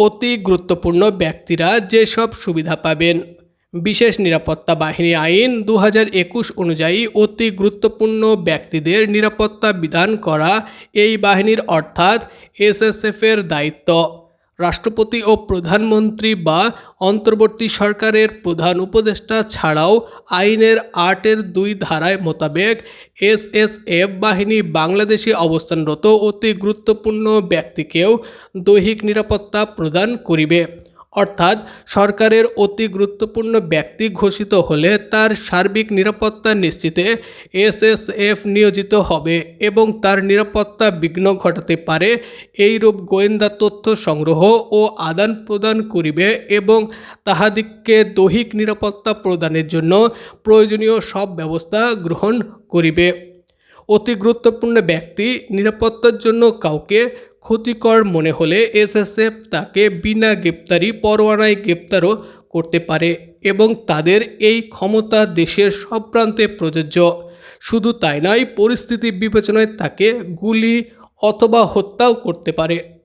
অতি গুরুত্বপূর্ণ ব্যক্তিরা যেসব সুবিধা পাবেন। বিশেষ নিরাপত্তা বাহিনী আইন দু অনুযায়ী অতি গুরুত্বপূর্ণ ব্যক্তিদের নিরাপত্তা বিধান করা এই বাহিনীর অর্থাৎ এসএসএফের দায়িত্ব। রাষ্ট্রপতি ও প্রধানমন্ত্রী বা অন্তর্বর্তী সরকারের প্রধান উপদেষ্টা ছাড়াও আইনের আটের দুই ধারায় মোতাবেক এসএসএফ বাহিনী বাংলাদেশে অবস্থানরত অতি গুরুত্বপূর্ণ ব্যক্তিকেও দৈহিক নিরাপত্তা প্রদান করিবে। অর্থাৎ সরকারের অতি গুরুত্বপূর্ণ ব্যক্তি ঘোষিত হলে তার সার্বিক নিরাপত্তা নিশ্চিতে এসএসএফ নিয়োজিত হবে এবং তার নিরাপত্তা বিঘ্ন ঘটাতে পারে। এইরূপ গোয়েন্দা তথ্য সংগ্রহ ও আদান প্রদান করিবে এবং তাহাদিগকে দৈহিক নিরাপত্তা প্রদানের জন্য প্রয়োজনীয় সব ব্যবস্থা গ্রহণ করিবে। অতি গুরুত্বপূর্ণ ব্যক্তি নিরাপত্তার জন্য কাউকে ক্ষতিকর মনে হলে এসএসএফ তাকে বিনা গ্রেপ্তারি পরোয়ানায় গ্রেপ্তারও করতে পারে এবং তাদের এই ক্ষমতা দেশের সব প্রান্তে প্রযোজ্য। শুধু তাই নয়, পরিস্থিতি বিবেচনায় তাকে গুলি অথবা হত্যাও করতে পারে।